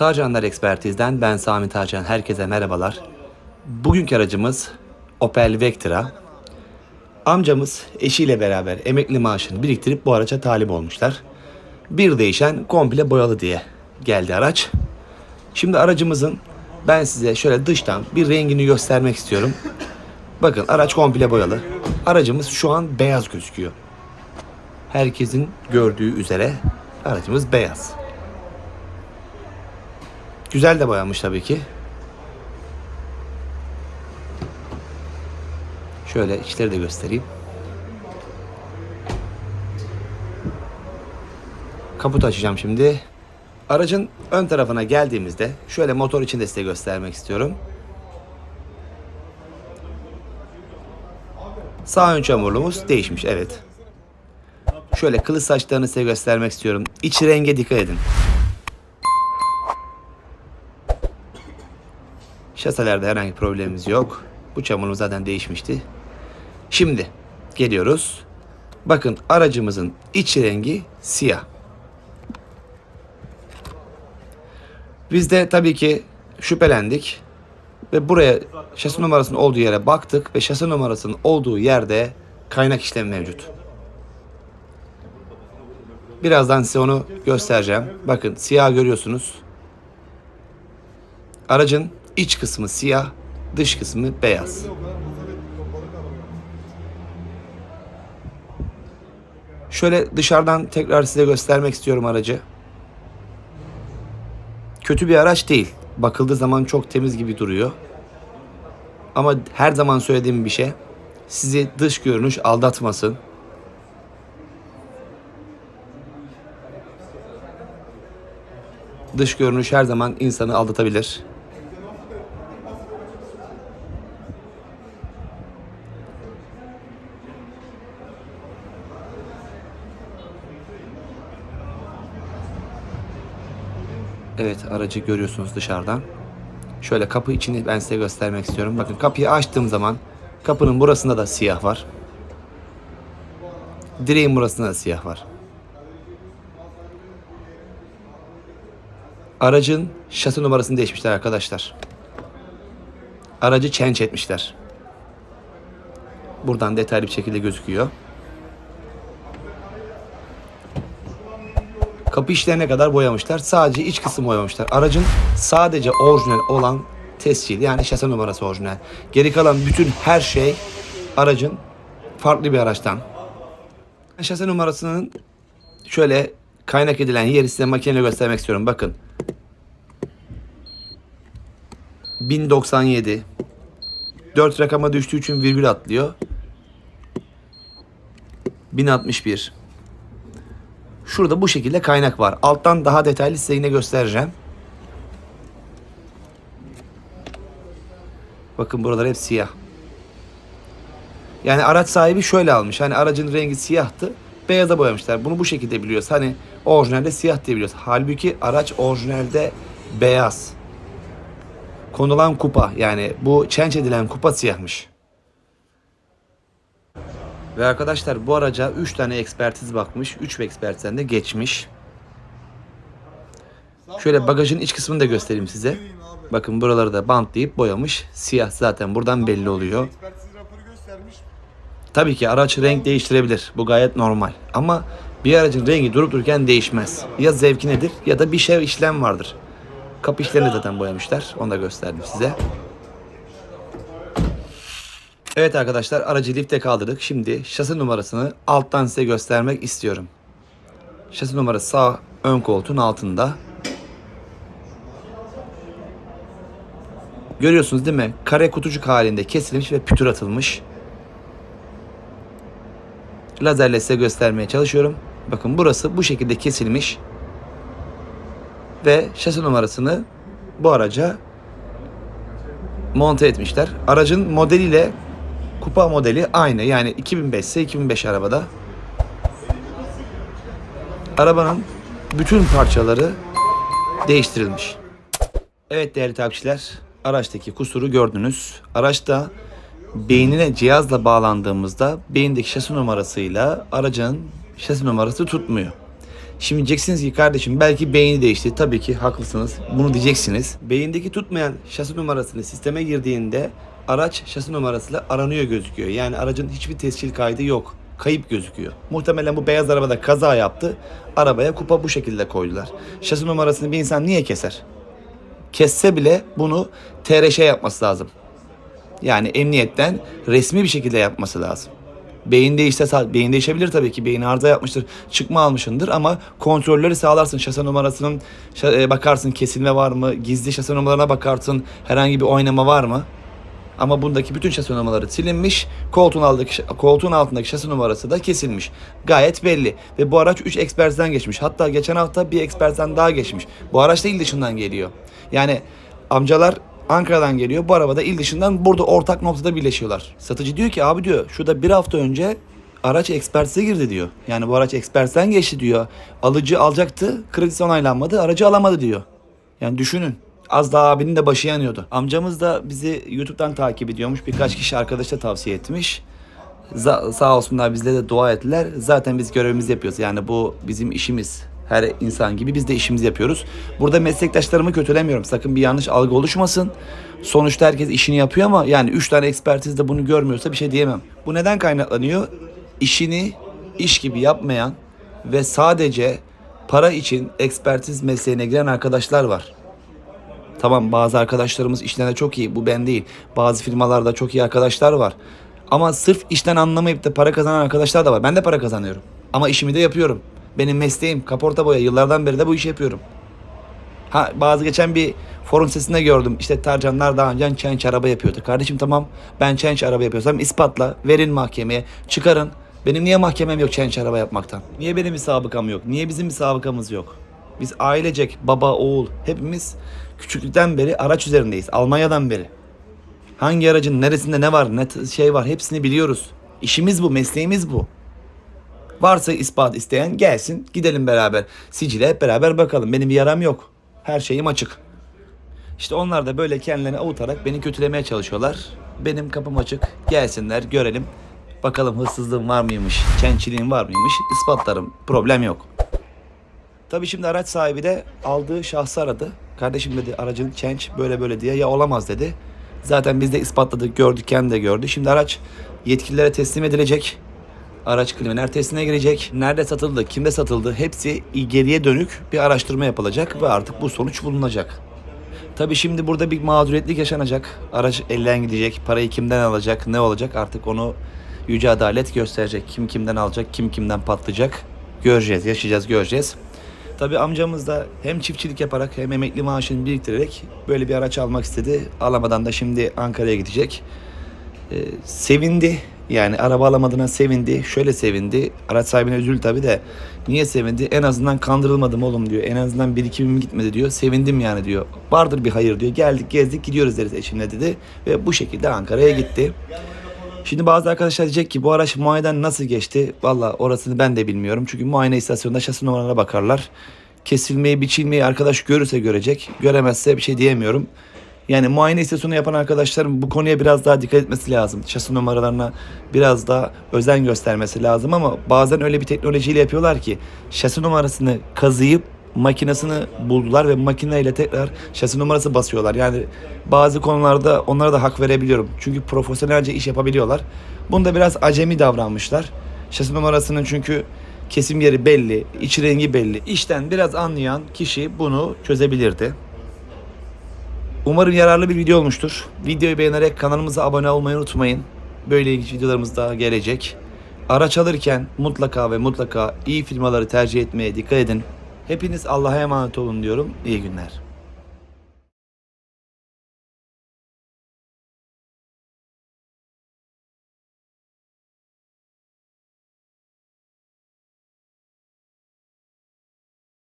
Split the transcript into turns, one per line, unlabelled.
Tarcanlar Ekspertiz'den ben Sami Tarcan. Herkese merhabalar. Bugünkü aracımız Opel Vectra. Amcamız eşiyle beraber emekli maaşını biriktirip bu araca talip olmuşlar. Bir değişen komple boyalı diye geldi araç. Şimdi aracımızın ben size şöyle dıştan bir rengini göstermek istiyorum. Bakın araç komple boyalı. Aracımız şu an beyaz gözüküyor. Herkesin gördüğü üzere aracımız beyaz. Güzel de boyanmış tabii ki. Şöyle içleri de göstereyim. Kaput açacağım şimdi. Aracın ön tarafına geldiğimizde şöyle motor içinde size göstermek istiyorum. Sağ ön çamurluğumuz değişmiş evet. Şöyle kılıç saçlarını size göstermek istiyorum. İç renge dikkat edin. Şaselerde herhangi bir problemimiz yok. Bu çamurumuz zaten değişmişti. Şimdi geliyoruz. Bakın aracımızın iç rengi siyah. Biz de tabii ki şüphelendik ve buraya şasi numarasının olduğu yere baktık ve şasi numarasının olduğu yerde kaynak işlemi mevcut. Birazdan size onu göstereceğim. Bakın siyah görüyorsunuz. Aracın iç kısmı siyah, dış kısmı beyaz. Şöyle dışarıdan tekrar size göstermek istiyorum aracı. Kötü bir araç değil. Bakıldığı zaman çok temiz gibi duruyor. Ama her zaman söylediğim bir şey. Sizi dış görünüş aldatmasın. Dış görünüş her zaman insanı aldatabilir. Evet aracı görüyorsunuz dışarıdan. Şöyle kapı içini ben size göstermek istiyorum. Bakın kapıyı açtığım zaman kapının burasında da siyah var. Direğin burasında da siyah var. Aracın şasi numarasını değişmişler arkadaşlar. Aracı change etmişler. Buradan detaylı bir şekilde gözüküyor. Kapı işlerine kadar boyamışlar. Sadece iç kısmı boyamışlar. Aracın sadece orijinal olan tescil yani şase numarası orijinal. Geri kalan bütün her şey aracın farklı bir araçtan. Şase numarasının şöyle kaynak edilen yeri size makineyle göstermek istiyorum. Bakın. 1097 4 rakama düştüğü için virgül atlıyor. 1061 Şurada bu şekilde kaynak var. Alttan daha detaylı size yine göstereceğim. Bakın buralar hep siyah. Yani araç sahibi şöyle almış. Hani aracın rengi siyahtı. Beyaza boyamışlar. Bunu bu şekilde biliyoruz. Hani orijinalde siyah diye biliyoruz. Halbuki araç orijinalde beyaz. Konulan kupa yani bu çenç edilen kupa siyahmış. Ve arkadaşlar bu araca 3 tane ekspertiz bakmış. 3 ekspertizden de geçmiş. Şöyle bagajın iç kısmını da göstereyim size. Bakın buraları da bantlayıp boyamış. Siyah zaten buradan belli oluyor. Tabii ki araç renk değiştirebilir. Bu gayet normal. Ama bir aracın rengi durup dururken değişmez. Ya zevki nedir ya da bir şey işlem vardır. Kapı işlerini zaten boyamışlar. Onu da gösterdim size. Evet arkadaşlar aracı lifte kaldırdık. Şimdi şasi numarasını alttan size göstermek istiyorum. Şasi numarası sağ ön koltuğun altında. Görüyorsunuz değil mi? Kare kutucuk halinde kesilmiş ve pütür atılmış. Lazerle size göstermeye çalışıyorum. Bakın burası bu şekilde kesilmiş. Ve şasi numarasını bu araca monte etmişler. Aracın modeliyle kupa modeli aynı. Yani 2005 ise 2005 arabada. Arabanın bütün parçaları değiştirilmiş. Evet değerli takipçiler, araçtaki kusuru gördünüz. Araçta beynine cihazla bağlandığımızda beyindeki şasi numarasıyla aracın şasi numarası tutmuyor. Şimdi diyeceksiniz ki kardeşim belki beyni değişti. Tabii ki haklısınız. Bunu diyeceksiniz. Beyindeki tutmayan şasi numarasını sisteme girdiğinde araç şasi numarasıyla aranıyor gözüküyor. Yani aracın hiçbir tescil kaydı yok. Kayıp gözüküyor. Muhtemelen bu beyaz arabada kaza yaptı. Arabaya kupa bu şekilde koydular. Şasi numarasını bir insan niye keser? Kesse bile bunu TRŞ yapması lazım. Yani emniyetten resmi bir şekilde yapması lazım. Beyin değişse beyin değişebilir tabii ki. Beyin arıza yapmıştır. Çıkma almışındır ama kontrolleri sağlarsın. Şase numarasının e, bakarsın kesilme var mı? Gizli şase numaralarına bakarsın. Herhangi bir oynama var mı? Ama bundaki bütün şase numaraları silinmiş. Koltuğun altındaki, koltuğun altındaki şase numarası da kesilmiş. Gayet belli. Ve bu araç 3 ekspertizden geçmiş. Hatta geçen hafta bir ekspertizden daha geçmiş. Bu araç da il dışından geliyor. Yani amcalar Ankara'dan geliyor. Bu arabada il dışından burada ortak noktada birleşiyorlar. Satıcı diyor ki abi diyor şurada bir hafta önce araç ekspertize girdi diyor. Yani bu araç ekspertizden geçti diyor. Alıcı alacaktı, kredisi onaylanmadı, aracı alamadı diyor. Yani düşünün. Az daha abinin de başı yanıyordu. Amcamız da bizi YouTube'dan takip ediyormuş. Birkaç kişi arkadaş da tavsiye etmiş. Za- sağ olsunlar bizle de dua ettiler. Zaten biz görevimizi yapıyoruz. Yani bu bizim işimiz. Her insan gibi biz de işimizi yapıyoruz. Burada meslektaşlarımı kötülemiyorum. Sakın bir yanlış algı oluşmasın. Sonuçta herkes işini yapıyor ama yani 3 tane ekspertizde bunu görmüyorsa bir şey diyemem. Bu neden kaynaklanıyor? İşini iş gibi yapmayan ve sadece para için ekspertiz mesleğine giren arkadaşlar var. Tamam bazı arkadaşlarımız işlerinde çok iyi. Bu ben değil. Bazı firmalarda çok iyi arkadaşlar var. Ama sırf işten anlamayıp da para kazanan arkadaşlar da var. Ben de para kazanıyorum. Ama işimi de yapıyorum. Benim mesleğim kaporta boya. Yıllardan beri de bu işi yapıyorum. Ha bazı geçen bir forum sitesinde gördüm. İşte Tarcanlar daha önce çenç araba yapıyordu. Kardeşim tamam ben çenç araba yapıyorsam ispatla. Verin mahkemeye. Çıkarın. Benim niye mahkemem yok çenç araba yapmaktan? Niye benim bir sabıkam yok? Niye bizim bir sabıkamız yok? Biz ailecek baba oğul hepimiz küçüklükten beri araç üzerindeyiz. Almanya'dan beri. Hangi aracın neresinde ne var ne şey var hepsini biliyoruz. İşimiz bu mesleğimiz bu. Varsa ispat isteyen gelsin gidelim beraber. Sicile hep beraber bakalım. Benim yaram yok. Her şeyim açık. İşte onlar da böyle kendilerini avutarak beni kötülemeye çalışıyorlar. Benim kapım açık. Gelsinler görelim. Bakalım hırsızlığım var mıymış, çençiliğim var mıymış ispatlarım. Problem yok. Tabii şimdi araç sahibi de aldığı şahsı aradı. Kardeşim dedi aracın change böyle böyle diye ya olamaz dedi. Zaten biz de ispatladık gördük kendi de gördü. Şimdi araç yetkililere teslim edilecek. Araç kriminal testine girecek. Nerede satıldı, kimde satıldı hepsi geriye dönük bir araştırma yapılacak ve artık bu sonuç bulunacak. Tabii şimdi burada bir mağduriyetlik yaşanacak. Araç elden gidecek. Parayı kimden alacak, ne olacak artık onu yüce adalet gösterecek. Kim kimden alacak, kim kimden patlayacak. Göreceğiz, yaşayacağız, göreceğiz. Tabii amcamız da hem çiftçilik yaparak hem emekli maaşını biriktirerek böyle bir araç almak istedi. Alamadan da şimdi Ankara'ya gidecek. Ee, sevindi. Yani araba alamadığına sevindi. Şöyle sevindi. Araç sahibine üzüldü tabii de. Niye sevindi? En azından kandırılmadım oğlum diyor. En azından birikimim gitmedi diyor. Sevindim yani diyor. Vardır bir hayır diyor. Geldik gezdik gidiyoruz deriz eşimle dedi. Ve bu şekilde Ankara'ya gitti. Şimdi bazı arkadaşlar diyecek ki bu araç muayeneden nasıl geçti? Valla orasını ben de bilmiyorum. Çünkü muayene istasyonunda şasi numaralarına bakarlar. Kesilmeyi, biçilmeyi arkadaş görürse görecek. Göremezse bir şey diyemiyorum. Yani muayene istasyonu yapan arkadaşların bu konuya biraz daha dikkat etmesi lazım. Şasi numaralarına biraz daha özen göstermesi lazım ama bazen öyle bir teknolojiyle yapıyorlar ki şasi numarasını kazıyıp makinesini buldular ve makineyle tekrar şasi numarası basıyorlar. Yani bazı konularda onlara da hak verebiliyorum. Çünkü profesyonelce iş yapabiliyorlar. Bunda biraz acemi davranmışlar. Şasi numarasının çünkü kesim yeri belli, iç rengi belli. İşten biraz anlayan kişi bunu çözebilirdi. Umarım yararlı bir video olmuştur. Videoyu beğenerek kanalımıza abone olmayı unutmayın. Böyle ilginç videolarımız daha gelecek. Araç alırken mutlaka ve mutlaka iyi firmaları tercih etmeye dikkat edin. Hepiniz Allah'a emanet olun diyorum. İyi günler.